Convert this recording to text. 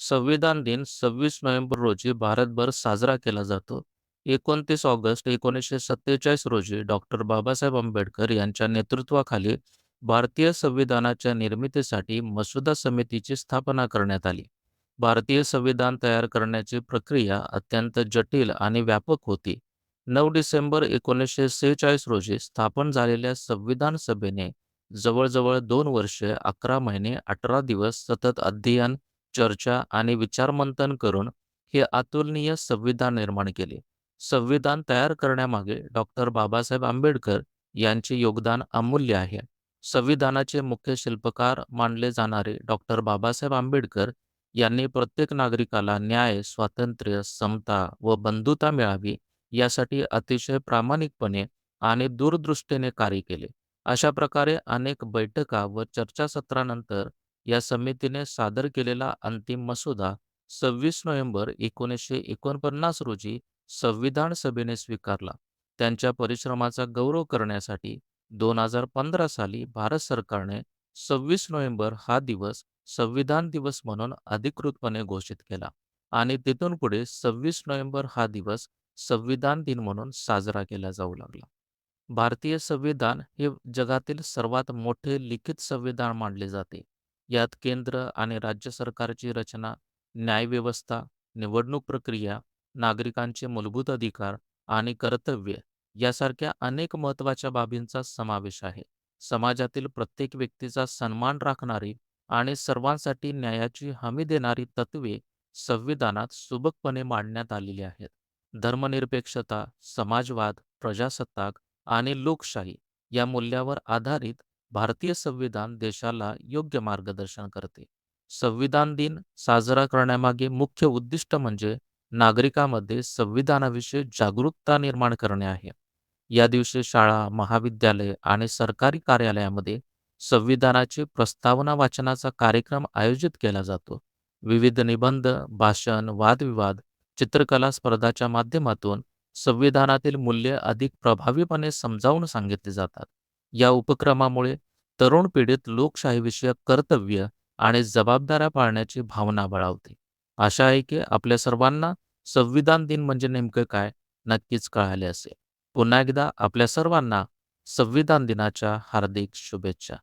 संविधान दिन सव्वीस नोव्हेंबर रोजी भारतभर साजरा केला जातो. एकोणतीस ऑगस्ट एकोणीसशे सत्तेचाळीस रोजी डॉक्टर बाबासाहेब आंबेडकर यांच्या नेतृत्वाखाली भारतीय संविधानाच्या निर्मितीसाठी मसुदा समितीची स्थापना करण्यात आली. भारतीय संविधान तयार करण्याची प्रक्रिया अत्यंत जटिल आणि व्यापक होती. नऊ डिसेंबर एकोणीसशे सेहेचाळीस रोजी स्थापन झालेल्या संविधान सभेने जवळजवळ दोन वर्षे, अकरा महिने, अठरा दिवस सतत अध्ययन, चर्चा आणि विचारमंथन करून हे अतुलनीय संविधान निर्माण केले. संविधान तयार करण्यामागे डॉक्टर बाबासाहेब आंबेडकर यांचे योगदान अमूल्य आहे. संविधानाचे मुख्य शिल्पकार मानले जाणारे डॉक्टर बाबासाहेब आंबेडकर यांनी प्रत्येक नागरिकाला न्याय, स्वातंत्र्य, समता व बंधुता मिळावी यासाठी अतिशय प्रामाणिकपणे आणि दूरदृष्टीने कार्य केले. अशा प्रकारे अनेक बैठका व चर्चासत्रानंतर या समितीने सादर केलेला अंतिम मसुदा सव्वीस नोव्हेंबर एकोणीसशे एकोणपन्नास रोजी संविधान सभेने स्वीकारला. त्यांच्या परिश्रमाचा गौरव करण्यासाठी दोन हजार पंधरा साली भारत सरकारने सव्वीस नोव्हेंबर हा दिवस संविधान दिवस म्हणून अधिकृतपणे घोषित केला आणि तिथून पुढे सव्वीस नोव्हेंबर हा दिवस संविधान दिन म्हणून साजरा केला जाऊ लागला. भारतीय संविधान हे जगातील सर्वात मोठे लिखित संविधान मानले जाते. यात केंद्र आणि राज्य सरकारची रचना, न्यायव्यवस्था, निवडणूक प्रक्रिया, नागरिकांचे मूलभूत अधिकार आणि कर्तव्य यासारख्या अनेक महत्त्वाच्या बाबींचा समावेश आहे. समाजातील प्रत्येक व्यक्तीचा सन्मान राखणारी आणि सर्वांसाठी न्यायाची हमी देणारी तत्त्वे संविधानात सुबकपणे मांडण्यात आलेली आहेत. धर्मनिरपेक्षता, समाजवाद, प्रजासत्ताक आणि लोकशाही या मूल्यावर आधारित भारतीय संविधान देशाला योग्य मार्गदर्शन करते. संविधान दिन साजरा करण्यामागे मुख्य उद्दिष्ट म्हणजे नागरिकांमध्ये संविधानाविषयी जागरूकता निर्माण करणे आहे. या दिवशी शाळा, महाविद्यालय आणि सरकारी कार्यालयामध्ये संविधानाची प्रस्तावना वाचनाचा कार्यक्रम आयोजित केला जातो. विविध निबंध, भाषण, वादविवाद, चित्रकला स्पर्धाच्या माध्यमातून संविधानातील मूल्ये अधिक प्रभावीपणे समजावून सांगितली जातात. या उपक्रमामुळे तरुण पिढीत लोकशाहीविषयक कर्तव्य आणि जबाबदाऱ्या पाळण्याची भावना बळावते. आशा आहे की आपल्या सर्वांना संविधान दिन म्हणजे नेमकं काय नक्कीच कळाले असेल. पुन्हा एकदा आपल्या सर्वांना संविधान दिनाच्या हार्दिक शुभेच्छा.